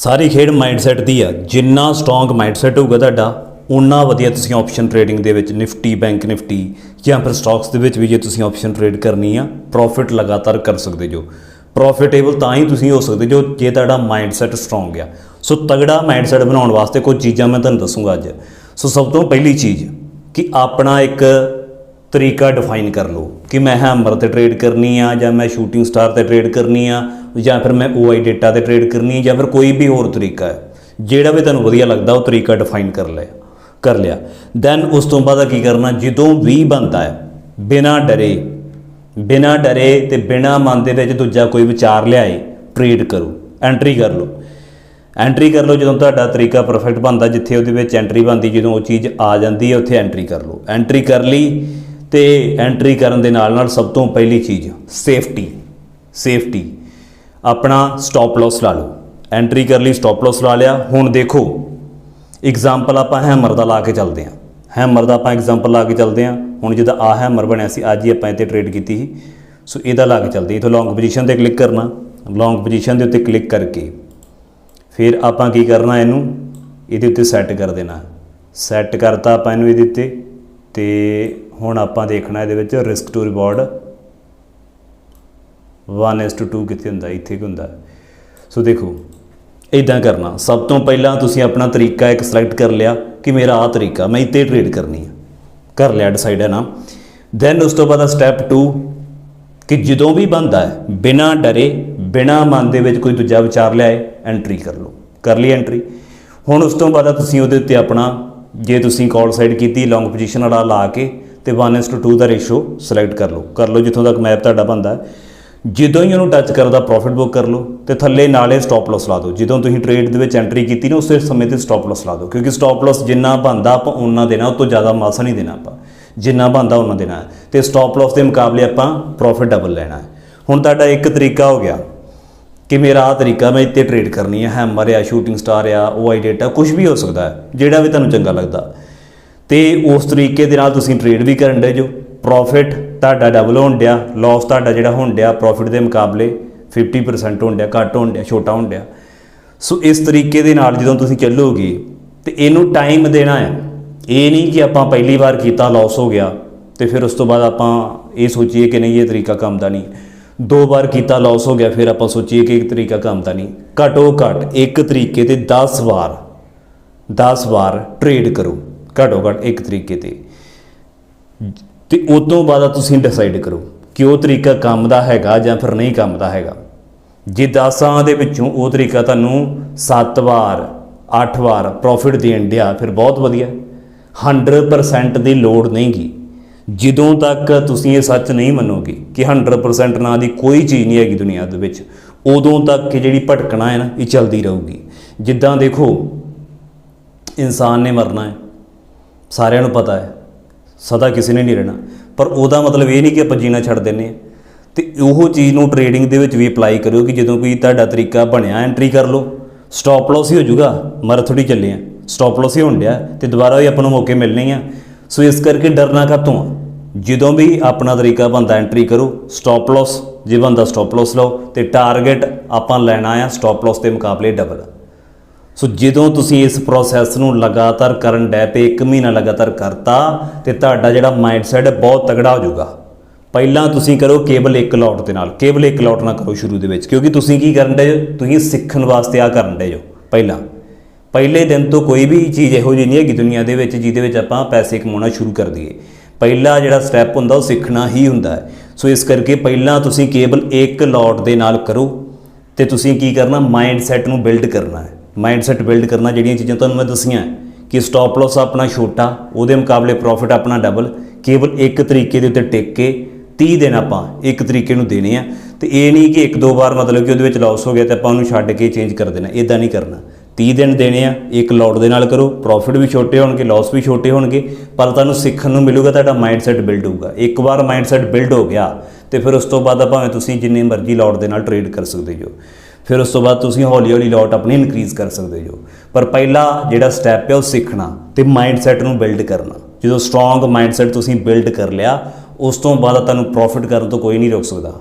ਸਾਰੀ ਖੇਡ ਮਾਈਂਡਸੈਟ ਦੀ ਆ। ਜਿੰਨਾ ਸਟਰੋਂਗ ਮਾਈਂਡਸੈਟ ਹੋਊਗਾ ਤੁਹਾਡਾ ਉਨਾ ਵਧੀਆ ਤੁਸੀਂ ਆਪਸ਼ਨ ਟ੍ਰੇਡਿੰਗ ਦੇ ਵਿੱਚ ਨਿਫਟੀ ਬੈਂਕ ਨਿਫਟੀ ਜਾਂ ਫਿਰ ਸਟਾਕਸ ਦੇ ਵਿੱਚ ਵੀ ਜੇ ਤੁਸੀਂ ਆਪਸ਼ਨ ਟ੍ਰੇਡ ਕਰਨੀ ਆ ਪ੍ਰੋਫਿਟ ਲਗਾਤਾਰ ਕਰ ਸਕਦੇ ਜੋ। ਪ੍ਰੋਫਿਟੇਬਲ ਤਾਂ ਹੀ ਤੁਸੀਂ ਹੋ ਸਕਦੇ ਜੋ, ਜੇ ਤੁਹਾਡਾ ਮਾਈਂਡਸੈਟ ਸਟਰੋਂਗ ਆ। ਸੋ ਤਗੜਾ ਮਾਈਂਡਸੈਟ ਬਣਾਉਣ ਵਾਸਤੇ ਕੁਝ ਚੀਜ਼ਾਂ ਮੈਂ ਤੁਹਾਨੂੰ ਦੱਸੂਗਾ ਅੱਜ। ਸੋ ਸਭ ਤੋਂ ਪਹਿਲੀ ਚੀਜ਼, ਕਿ ਆਪਣਾ ਇੱਕ ਤਰੀਕਾ ਡਿਫਾਈਨ ਕਰ ਲਓ, ਕਿ ਮੈਂ ਹੈਮਰ ਤੇ ਟ੍ਰੇਡ ਕਰਨੀ ਆ ਜਾਂ ਮੈਂ ਸ਼ੂਟਿੰਗ ਸਟਾਰ ਤੇ ਟ੍ਰੇਡ ਕਰਨੀ ਆ ਜਾਂ ਫਿਰ ਮੈਂ OI ਡੇਟਾ ਤੇ ਟ੍ਰੇਡ ਕਰਨੀ ਆ ਜਾਂ ਫਿਰ ਕੋਈ ਵੀ ਹੋਰ ਤਰੀਕਾ ਹੈ, ਜਿਹੜਾ ਵੀ ਤੁਹਾਨੂੰ ਵਧੀਆ ਲੱਗਦਾ, ਉਹ ਤਰੀਕਾ ਡਿਫਾਈਨ ਕਰ ਲਿਆ ਕਰ ਲਿਆ। ਦੈਨ ਉਸ ਤੋਂ ਬਾਅਦ ਕੀ ਕਰਨਾ, ਜਦੋਂ ਵੀ ਬਣਦਾ ਹੈ, ਬਿਨਾ ਡਰੇ ਬਿਨਾ ਡਰੇ ਤੇ ਬਿਨਾ ਮਨ ਦੇ ਵਿੱਚ ਦੂਜਾ ਕੋਈ ਵਿਚਾਰ ਲਿਆਏ ਟ੍ਰੇਡ ਕਰੋ ਐਂਟਰੀ ਕਰ ਲਓ। ਐਂਟਰੀ ਕਰ ਲਓ ਜਦੋਂ ਤੁਹਾਡਾ ਤਰੀਕਾ ਪਰਫੈਕਟ ਬਣਦਾ, ਜਿੱਥੇ ਉਹਦੇ ਵਿੱਚ ਐਂਟਰੀ ਬਣਦੀ, ਜਦੋਂ ਉਹ ਚੀਜ਼ ਆ ਜਾਂਦੀ ਹੈ, ਉੱਥੇ ਐਂਟਰੀ ਕਰ ਲਓ। ਐਂਟਰੀ ਕਰ ਲਈ ਤੇ ਐਂਟਰੀ ਕਰਨ ਦੇ ਨਾਲ ਨਾਲ ਸਭ ਤੋਂ ਪਹਿਲੀ ਚੀਜ਼ ਸੇਫਟੀ ਸੇਫਟੀ ਆਪਣਾ ਸਟਾਪ ਲਾਸ ਲਾ ਲਓ। ਐਂਟਰੀ ਕਰ ਲਈ ਸਟਾਪ ਲਾਸ ਲਾ ਲਿਆ। ਹੁਣ ਦੇਖੋ ਐਗਜ਼ਾਮਪਲ ਆਪਾਂ ਹੈਮਰ ਦਾ ਲਾ ਕੇ ਚੱਲਦੇ ਹਾਂ। ਹੈਮਰ ਦਾ ਆਪਾਂ ਐਗਜ਼ਾਮਪਲ ਲਾ ਕੇ ਚੱਲਦੇ ਹਾਂ। ਹੁਣ ਜਿਹਦਾ ਆ ਹੈਮਰ ਬਣਿਆ ਸੀ, ਅੱਜ ਹੀ ਆਪਾਂ ਇੱਥੇ ਟ੍ਰੇਡ ਕੀਤੀ ਸੀ। ਸੋ ਇਹਦਾ ਲਾ ਕੇ ਚੱਲਦੇ ਇਥੋਂ ਲੌਂਗ ਪੋਜੀਸ਼ਨ ਤੇ ਕਲਿੱਕ ਕਰਨਾ। ਲੌਂਗ ਪੋਜੀਸ਼ਨ ਦੇ ਉੱਤੇ ਕਲਿੱਕ ਕਰਕੇ ਫਿਰ ਆਪਾਂ ਕੀ ਕਰਨਾ ਇਹਨੂੰ? ਇਹਦੇ ਉੱਤੇ ਸੈੱਟ ਕਰ ਦੇਣਾ। ਸੈੱਟ ਕਰਤਾ ਆਪਾਂ ਇਹਨੂੰ ਇਹਦੇ ਉੱਤੇ। ਤੇ ਹੁਣ ਆਪਾਂ ਦੇਖਣਾ ਇਹਦੇ ਵਿੱਚ ਰਿਸਕ ਟੂ ਰਿਵਾਰਡ 1:2 ਕਿੱਥੇ ਹੁੰਦਾ, ਇੱਥੇ ਕਿ ਹੁੰਦਾ? ਸੋ ਦੇਖੋ ਇਦਾਂ ਕਰਨਾ। ਸਭ ਤੋਂ ਪਹਿਲਾਂ ਤੁਸੀਂ ਆਪਣਾ ਤਰੀਕਾ ਇੱਕ ਸਿਲੈਕਟ ਕਰ ਲਿਆ ਕਿ ਮੇਰਾ ਆ ਤਰੀਕਾ, ਮੈਂ ਇੱਥੇ ਟ੍ਰੇਡ ਕਰਨੀ ਹੈ ਕਰ ਲਿਆ ਡਿਸਾਈਡ ਹੈ ਨਾ। ਦੈਨ ਉਸ ਤੋਂ ਬਾਅਦ ਸਟੈਪ 2 ਕਿ ਜਦੋਂ ਵੀ ਬੰਦਾ ਹੈ, ਬਿਨਾ ਡਰੇ, ਬਿਨਾ ਮਨ ਦੇ ਵਿੱਚ ਕੋਈ ਦੂਜਾ ਵਿਚਾਰ ਲਿਆਏ ਐਂਟਰੀ ਕਰ ਲਓ। ਕਰ ਲਈ ਐਂਟਰੀ ਹੁਣ ਉਸ ਤੋਂ ਬਾਅਦ ਤੁਸੀਂ ਉਹਦੇ ਉੱਤੇ ਆਪਣਾ, ਜੇ ਤੁਸੀਂ ਕਾਲ ਸਾਈਡ ਕੀਤੀ ਲੌਂਗ ਪੋਜੀਸ਼ਨ ਵਾਲਾ ਲਾ ਕੇ, ਤੇ 1:2 ਦਾ ਰੇਸ਼ੋ ਸਿਲੈਕਟ ਕਰ ਲਓ। ਕਰ ਲਓ ਜਿੱਥੋਂ ਤੱਕ ਮੈਪ ਤੁਹਾਡਾ ਬੰਦਾ ਹੈ। ਜਦੋਂ ਹੀ ਉਹਨੂੰ ਟੱਚ ਕਰਦਾ ਪ੍ਰੋਫਿਟ ਬੁੱਕ ਕਰ ਲਓ, ਤੇ ਥੱਲੇ ਨਾਲੇ ਸਟਾਪ ਲਾਸ ਲਾ ਦਿਓ। ਜਦੋਂ ਤੁਸੀਂ ਟ੍ਰੇਡ ਦੇ ਵਿੱਚ ਐਂਟਰੀ ਕੀਤੀ ਨਾ, ਉਸੇ ਸਮੇਂ ਤੇ ਸਟਾਪ ਲਾਸ ਲਾ ਦਿਓ। ਕਿਉਂਕਿ ਸਟਾਪ ਲਾਸ ਜਿੰਨਾ ਬੰਦਾ ਆਪਾਂ ਉਹਨਾਂ ਦੇਣਾ, ਉਹ ਤੋਂ ਜ਼ਿਆਦਾ ਮਾਸਾ ਨਹੀਂ ਦੇਣਾ ਆਪਾਂ। ਜਿੰਨਾ ਬੰਦਾ ਉਹਨਾਂ ਦੇਣਾ। ਹੈ। ਤੇ ਸਟਾਪ ਲਾਸ ਦੇ ਮੁਕਾਬਲੇ ਆਪਾਂ ਪ੍ਰੋਫਿਟ ਡਬਲ ਲੈਣਾ ਹੁਣ ਤੁਹਾਡਾ ਇੱਕ ਤਰੀਕਾ ਹੋ ਗਿਆ ਕਿ ਮੇਰਾ ਆ ਤਰੀਕਾ ਮੈਂ ਇੱਥੇ ਟ੍ਰੇਡ ਕਰਨੀ ਹੈ। ਹੈਮਰ ਆ ਸ਼ੂਟਿੰਗ ਸਟਾਰ ਆ OI ਡੇਟਾ ਕੁਝ ਵੀ ਹੋ ਸਕਦਾ ਹੈ, ਜਿਹੜਾ ਵੀ ਤੁਹਾਨੂੰ ਚੰਗਾ ਲੱਗਦਾ। ਤੇ ਉਸ ਤਰੀਕੇ ਦੇ ਨਾਲ ਤੁਸੀਂ ਟ੍ਰੇਡ ਵੀ ਕਰਨ ਦੇ ਜੋ। ਪ੍ਰੋਫਿਟ ਤੁਹਾਡਾ ਡਬਲ ਹੋਣ ਡਿਆ ਲਾਸ ਤੁਹਾਡਾ ਜਿਹੜਾ ਹੋਣ ਡਿਆ ਪ੍ਰੋਫਿਟ ਦੇ ਮੁਕਾਬਲੇ 50% ਹੋਣ ਡਿਆ, ਘੱਟ ਹੋਣ ਡਿਆ, ਛੋਟਾ ਹੋਣ ਡਿਆ। ਸੋ ਇਸ ਤਰੀਕੇ ਦੇ ਨਾਲ ਜਦੋਂ ਤੁਸੀਂ ਚੱਲੋਗੇ, ਤੇ ਇਹਨੂੰ ਟਾਈਮ ਦੇਣਾ ਹੈ। ਇਹ ਨਹੀਂ ਕਿ ਆਪਾਂ ਪਹਿਲੀ ਵਾਰ ਕੀਤਾ ਲਾਸ ਹੋ ਗਿਆ, ਤੇ ਫਿਰ ਉਸ ਤੋਂ ਬਾਅਦ ਆਪਾਂ ਇਹ ਸੋਚੀਏ ਕਿ ਨਹੀਂ, ਇਹ ਤਰੀਕਾ ਕੰਮ ਦਾ ਨਹੀਂ। ਦੋ ਵਾਰ ਕੀਤਾ ਲਾਸ ਹੋ ਗਿਆ, ਫਿਰ ਆਪਾਂ ਸੋਚੀਏ ਕਿ ਇਹ ਤਰੀਕਾ ਕੰਮ ਦਾ ਨਹੀਂ। ਘਟੋ ਘੱਟ ਇੱਕ ਤਰੀਕੇ ਤੇ 10 ਵਾਰ 10 ਵਾਰ ਟ੍ਰੇਡ ਕਰੋ। ਘਟੋ ਘੱਟ ਇੱਕ ਤਰੀਕੇ ਤੇ। ਤੇ ਉਸ ਤੋਂ ਬਾਅਦ ਤੁਸੀਂ ਡਿਸਾਈਡ ਕਰੋ ਕਿ ਉਹ ਤਰੀਕਾ ਕੰਮ ਦਾ ਹੈਗਾ ਜਾਂ ਫਿਰ ਨਹੀਂ ਕੰਮ ਦਾ ਹੈਗਾ। ਜੇ 10ਾਂ ਦੇ ਵਿੱਚੋਂ ਉਹ ਤਰੀਕਾ ਤੁਹਾਨੂੰ 7 ਵਾਰ 8 ਵਾਰ ਪ੍ਰੋਫਿਟ ਦੇਣ ਡਿਆ, ਫਿਰ ਬਹੁਤ ਵਧੀਆ। 100% ਦੀ ਲੋੜ ਨਹੀਂਗੀ। ਜਦੋਂ ਤੱਕ ਤੁਸੀਂ ਇਹ ਸੱਚ ਨਹੀਂ ਮੰਨੋਗੇ ਕਿ 100% ਨਾਂ ਦੀ ਕੋਈ ਚੀਜ਼ ਨਹੀਂ ਹੈਗੀ ਦੁਨੀਆ ਦੇ ਵਿੱਚ, ਉਦੋਂ ਤੱਕ ਇਹ ਜਿਹੜੀ ਭਟਕਣਾ ਹੈ ਨਾ, ਇਹ ਚੱਲਦੀ ਰਹੂਗੀ। ਜਿੱਦਾਂ ਦੇਖੋ, ਇਨਸਾਨ ਨੇ ਮਰਨਾ ਹੈ। ਸਾਰਿਆਂ ਨੂੰ ਪਤਾ ਹੈ। ਸਦਾ ਕਿਸੇ ਨੇ ਨਹੀਂ ਰਹਿਣਾ। ਪਰ ਉਹਦਾ ਮਤਲਬ ਇਹ ਨਹੀਂ ਕਿ ਆਪਾਂ ਜੀਣਾ ਛੱਡ ਦਿੰਨੇ ਆ ਤੇ ਉਹ ਚੀਜ਼ ਨੂੰ ਟ੍ਰੇਡਿੰਗ ਦੇ ਵਿੱਚ ਵੀ ਅਪਲਾਈ ਕਰਿਓ ਕਿ ਜਦੋਂ ਕੋਈ ਤੁਹਾਡਾ ਤਰੀਕਾ ਬਣਿਆ ਐਂਟਰੀ ਕਰ ਲਓ। ਸਟਾਪ ਲਾਸ ਹੀ ਹੋ ਜਾਊਗਾ। ਮਰ ਥੋੜੀ ਚੱਲੇ ਆ। ਸਟਾਪ ਲਾਸ ਹੀ ਹੋਣ ਡਿਆ। ਤੇ ਦੁਬਾਰਾ ਵੀ ਆਪਾਂ ਨੂੰ ਮੌਕੇ ਮਿਲਣੇ ਆ। ਸੋ ਇਸ ਕਰਕੇ ਡਰਨਾ ਕਾਤੋਂ ਆ? ਜਦੋਂ ਵੀ ਆਪਣਾ ਤਰੀਕਾ ਬੰਦਾ ਐਂਟਰੀ ਕਰੋ ਸਟਾਪ ਲਾਸ ਜੇ ਬੰਦਾ ਸਟਾਪ ਲਾਸ ਲਓ, ਤੇ ਟਾਰਗੇਟ ਆਪਾਂ ਲੈਣਾ ਆ ਸਟਾਪ ਲਾਸ ਦੇ ਮੁਕਾਬਲੇ ਡਬਲ ਸੋ ਜਦੋਂ ਤੁਸੀਂ ਇਸ ਪ੍ਰੋਸੈਸ ਨੂੰ ਲਗਾਤਾਰ ਕਰਨ ਡੈ ਪਏ 1 ਮਹੀਨਾ ਲਗਾਤਾਰ ਕਰਤਾ, ਤੇ ਤੁਹਾਡਾ ਜਿਹੜਾ ਮਾਈਂਡਸੈਟ ਹੈ ਬਹੁਤ ਤਗੜਾ ਹੋ ਜਾਊਗਾ। ਪਹਿਲਾਂ ਤੁਸੀਂ ਕਰੋ ਕੇਵਲ ਇੱਕ ਲੋਟ ਦੇ ਨਾਲ, ਕੇਵਲ ਇੱਕ ਲੋਟ ਨਾ ਕਰੋ ਸ਼ੁਰੂ ਦੇ ਵਿੱਚ, ਕਿਉਂਕਿ ਤੁਸੀਂ ਕੀ ਕਰਨ ਡਏ ਹੋ? ਤੁਸੀਂ ਸਿੱਖਣ ਵਾਸਤੇ ਆ ਕਰਨ ਡਏ ਹੋ, ਪਹਿਲਾਂ। ਪਹਿਲੇ ਦਿਨ ਤੋਂ ਕੋਈ ਵੀ ਚੀਜ਼ ਇਹੋ ਜਿਹੀ ਨਹੀਂ ਹੈਗੀ ਦੁਨੀਆ ਦੇ ਵਿੱਚ, ਜਿਹਦੇ ਵਿੱਚ ਆਪਾਂ ਪੈਸੇ ਕਮਾਉਣਾ ਸ਼ੁਰੂ ਕਰ ਦਈਏ। ਪਹਿਲਾ ਜਿਹੜਾ ਸਟੈਪ ਹੁੰਦਾ ਉਹ ਸਿੱਖਣਾ ਹੀ ਹੁੰਦਾ ਹੈ। ਸੋ ਇਸ ਕਰਕੇ ਪਹਿਲਾਂ ਤੁਸੀਂ ਕੇਵਲ ਇੱਕ ਲੋਟ ਦੇ ਨਾਲ ਕਰੋ, ਤੇ ਤੁਸੀਂ ਕੀ ਕਰਨਾ? ਮਾਈਂਡਸੈਟ ਨੂੰ ਬਿਲਡ ਕਰਨਾ ਹੈ। ਮਾਈਂਡਸੈਟ ਬਿਲਡ ਕਰਨਾ ਜਿਹੜੀਆਂ ਚੀਜ਼ਾਂ ਤੁਹਾਨੂੰ ਮੈਂ ਦੱਸੀਆਂ, ਕਿ ਸਟਾਪ ਲਾਸ ਆਪਣਾ ਛੋਟਾ, ਉਹਦੇ ਮੁਕਾਬਲੇ ਪ੍ਰੋਫਿਟ ਆਪਣਾ ਡਬਲ ਕੇਵਲ ਇੱਕ ਤਰੀਕੇ ਦੇ ਉੱਤੇ ਟਿਕ ਕੇ 30 ਦਿਨ ਆਪਾਂ ਇੱਕ ਤਰੀਕੇ ਨੂੰ ਦੇਣੇ ਆ। ਤੇ ਇਹ ਨਹੀਂ ਕਿ ਇੱਕ ਦੋ ਵਾਰ ਮਤਲਬ ਕਿ ਉਹਦੇ ਵਿੱਚ ਲਾਸ ਹੋ ਗਿਆ ਤੇ ਆਪਾਂ ਉਹਨੂੰ ਛੱਡ ਕੇ ਚੇਂਜ ਕਰ ਦੇਣਾ ਇਦਾਂ ਨਹੀਂ ਕਰਨਾ। 30 ਦਿਨ ਦੇਣੇ ਆ, ਇੱਕ ਲੋਟ ਦੇ ਨਾਲ ਕਰੋ ਪ੍ਰੋਫਿਟ ਵੀ ਛੋਟੇ ਹੋਣਗੇ ਲਾਸ ਵੀ ਛੋਟੇ ਹੋਣਗੇ, ਪਰ ਤੁਹਾਨੂੰ ਸਿੱਖਣ ਨੂੰ ਮਿਲੂਗਾ, ਤੁਹਾਡਾ ਮਾਈਂਡਸੈਟ ਬਿਲਡ ਹੋਊਗਾ। ਇੱਕ ਵਾਰ ਮਾਈਂਡਸੈਟ ਬਿਲਡ ਹੋ ਗਿਆ, ਤੇ ਫਿਰ ਉਸ ਤੋਂ ਬਾਅਦ ਭਾਵੇਂ ਤੁਸੀਂ ਜਿੰਨੇ ਮਰਜ਼ੀ ਲੋਟ ਦੇ ਨਾਲ ਟ੍ਰੇਡ ਕਰ ਸਕਦੇ ਜੋ। ਫਿਰ ਉਸ ਤੋਂ ਬਾਅਦ ਤੁਸੀਂ ਹੌਲੀ ਹੌਲੀ ਲੋਟ ਆਪਣੀ ਇਨਕਰੀਜ਼ ਕਰ ਸਕਦੇ ਹੋ। ਪਰ ਪਹਿਲਾ ਜਿਹੜਾ ਸਟੈਪ ਹੈ ਉਹ ਸਿੱਖਣਾ ਤੇ ਮਾਈਂਡਸੈਟ ਨੂੰ ਬਿਲਡ ਕਰਨਾ। ਜਦੋਂ ਸਟਰੋਂਗ ਮਾਈਂਡਸੈਟ ਤੁਸੀਂ ਬਿਲਡ ਕਰ ਲਿਆ, ਉਸ ਤੋਂ ਬਾਅਦ ਤੁਹਾਨੂੰ ਪ੍ਰੋਫਿਟ ਕਰਨ ਤੋਂ ਕੋਈ ਨਹੀਂ ਰੋਕ ਸਕਦਾ।